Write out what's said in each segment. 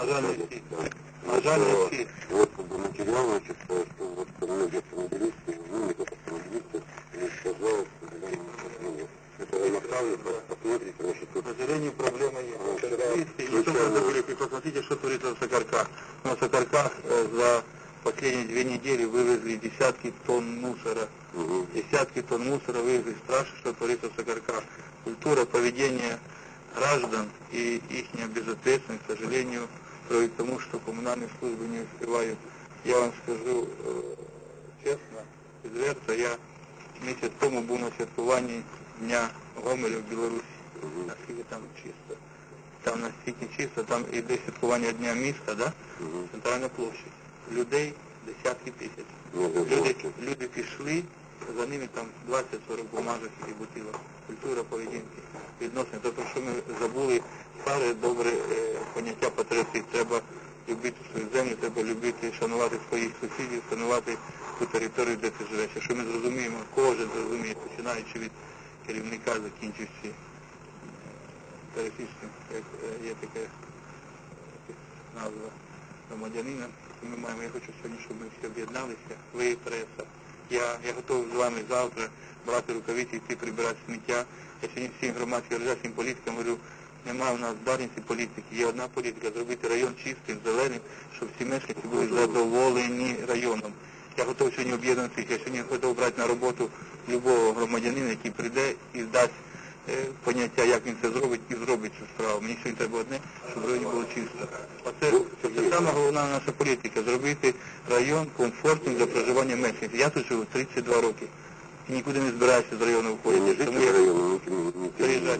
На жаль, не всі. Да. На жаль, не. Вот как бы материал, значит, что вот многие автомобилисты, ну не только автомобилисты, сожалению, машины. Это просто посмотрите, значит, К тут сожалению, проблема есть. Автомобилисты, не только забыли, посмотрите, что творится в Сокарках. На Сокарках э, за последние две недели вывезли десятки тонн мусора. Мгм. Десятки тонн мусора вывезли. Страшно, что творится в Сокарках. Культура поведения граждан и их безответственность, к сожалению, приводит к тому, что коммунальные службы не успевают. Я вам скажу э, чесно, відверто, я місяць тому був на святкуванні Дня Гомеля в Білорусі. Мгм. Наскільки там чисто. Там настільки чисто, там іде святкування Дня міста, да? Мгм. центральна площадь. Людей десятки тисяч. Много Люди, водки. люди пішли, за ними там 20-40 бумажок і бутилок. Культура поведінки, відносини. Тобто, що ми забули старе добре е, поняття патріотизм. Треба любити свою землю, треба любити, шанувати своїх сусідів, шанувати ту територію, де ти живеш. Якщо ми зрозуміємо, кожен зрозуміє, починаючи від керівника, закінчуючи е, пересічним, як е, є таке е, назва громадянина, ми маємо, я хочу сьогодні, щоб ми всі об'єдналися, ви, преса. Я, я готовий з вами завтра брати рукавиці, йти прибирати сміття. Я сьогодні всім громадським організаціям, політикам говорю, немає в нас дарниці політики, є одна політика, зробити район чистим, зеленим, щоб всі мешканці були задоволені районом. Я готовий сьогодні об'єднатися, я сьогодні готовий брати на роботу любого громадянина, який прийде і здасть е, поняття, як він це зробить, і зробить цю справу. Мені сьогодні треба одне, щоб районі було чисто. Оце це саме головна наша політика, зробити район комфортним для проживання мешканців. Я тут живу 32 роки. Нікуди не збираюся з району виходити. Тому я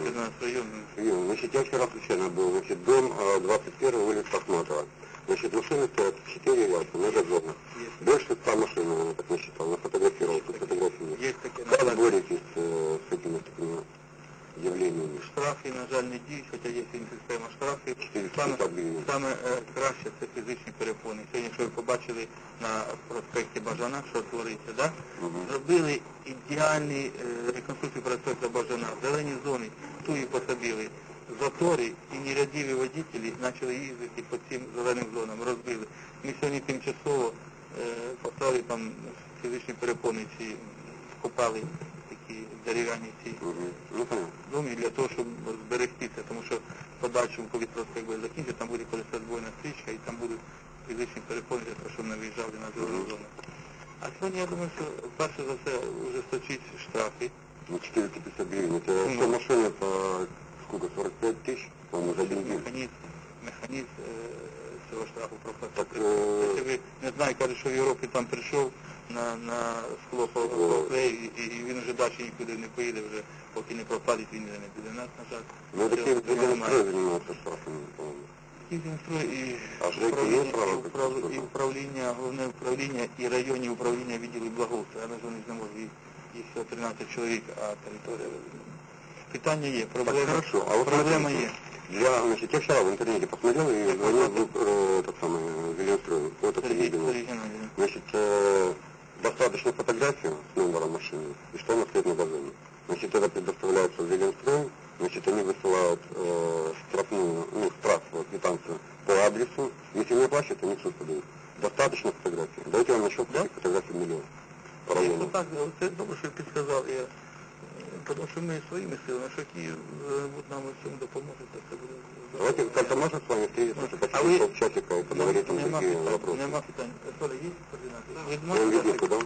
района, но тем не менее. приїжджайте до нас в район. Район. Значит, я вчера случайно был, значит, дом а, 21 улица Ахматова. Значит, машины стоят 4 ряда, многозонных. Є, Больше 100 машин, наверное, так насчитал, нафотографировал, тут фотографии есть. є таке, на Как жаль, боретесь э, с этими такими явлениями? штрафи, на жаль, не діють, хоча є сьогодні система штрафів. 400 Саме, саме е, краще це фізичні перепони. Сьогодні, що ви побачили на проспекті Бажана, що твориться, да? Мгм. зробили ідеальні е, реконструкцію проспекту Бажана, зелені зони, ту і посадили. Затори і нерядиві водителі почали їздити по цим зеленим зонам, розбили. Ми сьогодні тимчасово е, поставили там фізичні перепони, ці вкопали такі дерев'яні ці Мгм. Ну, для того, щоб зберегтися, тому що подальшому, коли проспект буде закінчити, там буде колесозбойна стрічка і там будуть фізичні перепони для того, щоб не виїжджали на зелену зону. А сьогодні я думаю, що перше за все ужесточить штрафи. Ну, 450 гривен. Это Ну. машина по сколько, 45 тысяч? По-моему, за бензин. Механізм, механізм е, цього штрафу Так, проплатити. е, Якщо ви не знаю, каже, що в Європі там прийшов на, на скло поклеїв, і, і він вже далі нікуди не поїде, вже поки не проплатить, він вже не піде. У нас, на жаль, Ну, это цього- те, цього где немає. строй занимаются штрафами, по-моему. Київінстрой і А ЖЕКи є управління, право і управ- таке і управління, головне управління і районні управління відділу благоустрою, але ж вони ж не можуть, їх- їх всього 13 чоловік, а територія. Питання є, проблема, Так, хорошо. А вот проблема смотрите, є. Я, значит, я вчера в интернете посмотрел и звонил в э, этот самый Зеленстрой, вот это Сергій, видимо. Сергій Геннадійович. Значит, э, достаточно фотографию с номером машины и что она стоит на газоне. Значит, это предоставляется в Зеленстрой, значит, они высылают э, штрафную, ну, штраф, вот, квитанцию по адресу. Если не оплачивают, они в суд подают. Достаточно фотографий. Дайте вам насчет Да? таких фотографий миллион. По Якщо району. так, це добре, що підказав. Я, е, Потому что мы своими силами, що ті е, будуть нам в цьому допомогти, то це буде. Давайте, как-то можно с вами встретиться, ну, типу, чтобы вы... часика и поговорить на другие вопросы? Нема питания. Соли есть координаты? Он ведет куда?